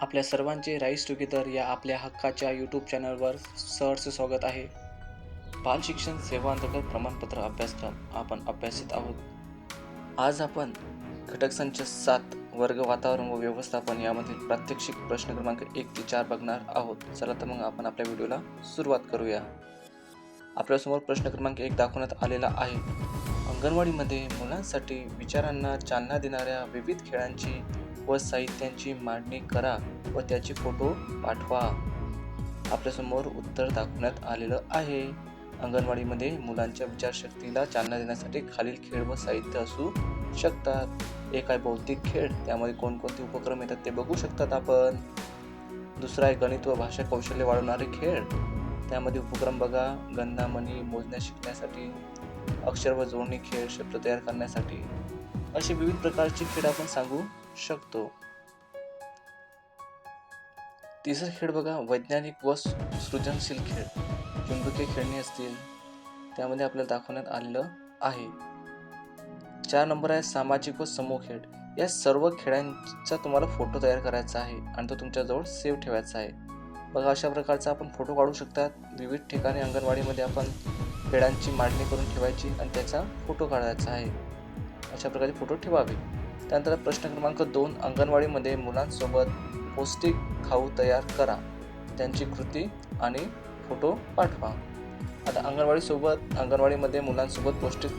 आपल्या सर्वांचे rice together या आपल्या हक्काच्या यूट्यूब चॅनलवर सहर्ष स्वागत आहे. बाल शिक्षण सेवा अंतर्गत प्रमाणपत्र अभ्यासक्रम आपण अभ्यासित आहोत. आज आपण घटक संच सात वर्ग वातावरण व व्यवस्थापन यामधील प्रात्यक्षिक प्रश्न क्रमांक एक ते चार बघणार आहोत. चला तर मग आपण आपल्या व्हिडिओला सुरुवात करूया. आपल्यासमोर प्रश्न क्रमांक एक दाखवण्यात आलेला आहे. अंगणवाडीमध्ये मुलांसाठी विचारांना चालना देणाऱ्या विविध खेळांची व साहित्यांची मांडणी करा व त्याचे फोटो पाठवा. आपल्यासमोर उत्तर दाखवण्यात आलेलं आहे. अंगणवाडीमध्ये मुलांच्या विचारशक्तीला चालना देण्यासाठी खालील खेळ व साहित्य असू शकतात. एक आहे बौद्धिक खेळ? त्यामध्ये कोणकोणते उपक्रम येतात ते बघू शकतात आपण. दुसरा आहे गणित व भाषा कौशल्य वाढवणारे खेळ. त्यामध्ये उपक्रम बघा गणना मणी मोजण्या शिकण्यासाठी अक्षर व जोडणी खेळ शब्द तयार करण्यासाठी. असे विविध प्रकारचे खेळ आपण सांगू शकतो. तिसरा खेळ बघा वैज्ञानिक व सृजनशील खेळ. चुंबकीय खेळणी असतील त्यामध्ये आपल्याला दाखवण्यात आलेलं आहे. चार नंबर आहे सामाजिक व समूह खेळ. या सर्व खेळांचा तुम्हाला फोटो तयार करायचा आहे आणि तो तुमच्याजवळ सेव्ह ठेवायचा आहे. बघा अशा प्रकारचा आपण फोटो काढू शकतात. विविध ठिकाणी अंगणवाडीमध्ये आपण खेळांची मांडणी करून ठेवायची आणि त्याचा फोटो काढायचा आहे. अशा प्रकारे फोटो ठेवावे. त्यानंतर प्रश्न क्रमांक दोन अंगणवाडीमध्ये मुलांसोबत पौष्टिक खाऊ तयार करा. त्यांची कृती आणि फोटो पाठवा. आता अंगणवाडीसोबत अंगणवाडीमध्ये मुलांसोबत पौष्टिक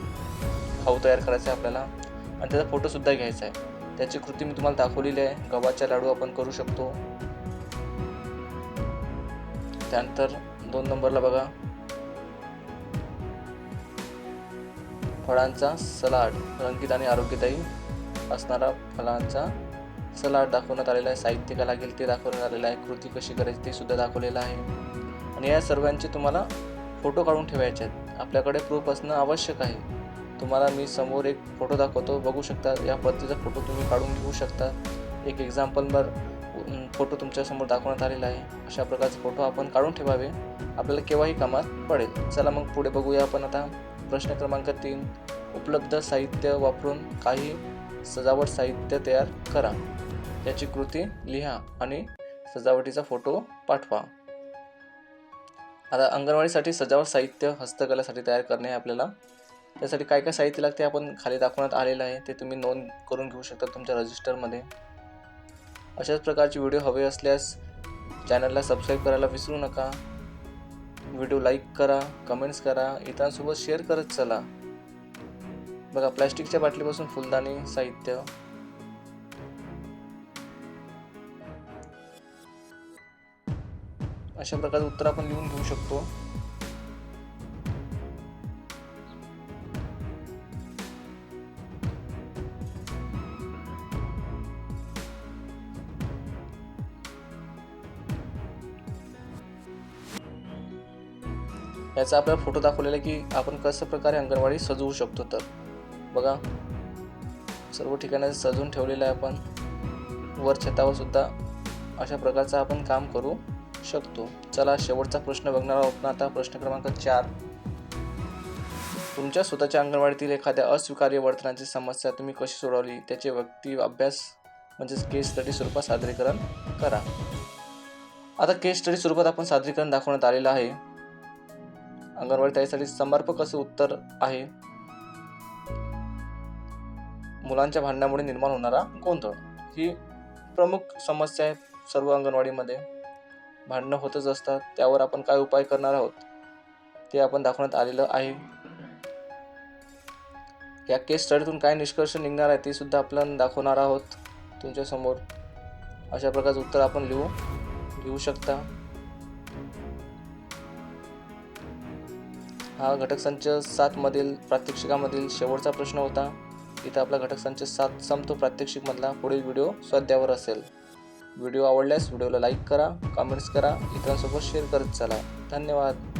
खाऊ तयार करायचा आहे आपल्याला. आणि त्याचा फोटोसुद्धा घ्यायचा आहे. त्याची कृती मी तुम्हाला दाखवलेली आहे. गव्हाच्या लाडू आपण करू शकतो. त्यानंतर दोन नंबरला बघा. फळांचा सलाड रंगीत आणि आरोग्यदायी असणारा फळांचा सलाड दाखवण्यात आलेला आहे साहित्य काय लागेल ते दाखवण्यात आलेलं आहे कृती कशी करायची ते सुद्धा दाखवलेलं आहे. आणि या सर्वांचे तुम्हाला फोटो काढून ठेवायचे आहेत. आपल्याकडे प्रूफ असणं आवश्यक आहे. तुम्हाला मी समोर एक फोटो दाखवतो बघू शकता या पद्धतीचा फोटो तुम्ही काढून घेऊ शकता. एक एक्झाम्पलवर फोटो तुमच्यासमोर दाखवण्यात आलेला आहे. अशा प्रकारचे फोटो आपण काढून ठेवावे. आपल्याला केव्हाही कामात पडेल. चला मग पुढे बघूया आपण आता. प्रश्न क्रमांक तीन. उपलब्ध साहित्य वापरून काही सजावट साहित्य तयार करा. याची कृती लिहा आणि सजावटीचा फोटो पाठवा. आता अंगणवाडीसाठी सजावट साहित्य हस्तकलेसाठी तयार करणे आपल्याला त्यासाठी काय काय साहित्य लागते आपण खाली दाखवण्यात आलेलं आहे ते तुम्ही नोंद करून घेऊ शकता तुमच्या रजिस्टरमध्ये. अशाच प्रकारचे व्हिडिओ हवे असल्यास चॅनलला सबस्क्राईब करायला विसरू नका. व्हिडिओ लाईक करा कमेंट्स करा इतरांसोबत शेअर करत चला. बघा प्लॅस्टिकच्या बाटलीपासून फुलदाणी साहित्य. अशा प्रकारे उत्तर आपण लिहून घेऊ शकतो. याचा आपल्याला फोटो दाखवलेला आहे की आपण कसं प्रकारे अंगणवाडी सजवू शकतो तर. बघा. सर्व ठिकाणी सजवून ठेवलेलं आहे आपण. वर छतावर सुद्धा अशा प्रकारचं आपण काम करू शकतो. चला शेवटचा प्रश्न बघणार आहोत. ना आता प्रश्न क्रमांक चार. तुमच्या स्वतःच्या अंगणवाडीतील एखाद्या अस्वीकार्य वर्तनाची समस्या तुम्ही कशी सोडवली? त्याचे व्यक्ती अभ्यास म्हणजेच केस स्टडी स्वरूपात सादरीकरण करा. आता केस स्टडी स्वरूपात आपण सादरीकरण दाखवण्यात आलेलं आहे. अंगणवाडी ताईसाठी समर्पक असं उत्तर आहे. मुलांच्या भांडणामुळे निर्माण होणारा गोंधळ. ही प्रमुख समस्या आहे सर्व अंगणवाडीमध्ये. भांडणं होतच असतात त्यावर आपण काय उपाय करणार आहोत ते आपण दाखवण्यात आलेलं आहे. या केस स्टडीतून काय निष्कर्ष निघणार आहे ते सुद्धा आपण दाखवणार आहोत तुमच्यासमोर अशा प्रकारचं उत्तर आपण लिहू लिहू शकता. हा घटक संच सातमधील प्रात्यक्षिकामधील शेवटचा प्रश्न होता. इथं आपला घटक संच सात संपतो. प्रात्यक्षिकमधला पुढील व्हिडिओ स्वाध्यावर असेल. व्हिडिओ आवडल्यास व्हिडिओला लाईक करा कमेंट्स करा इतरांसोबत शेअर करत चला. धन्यवाद.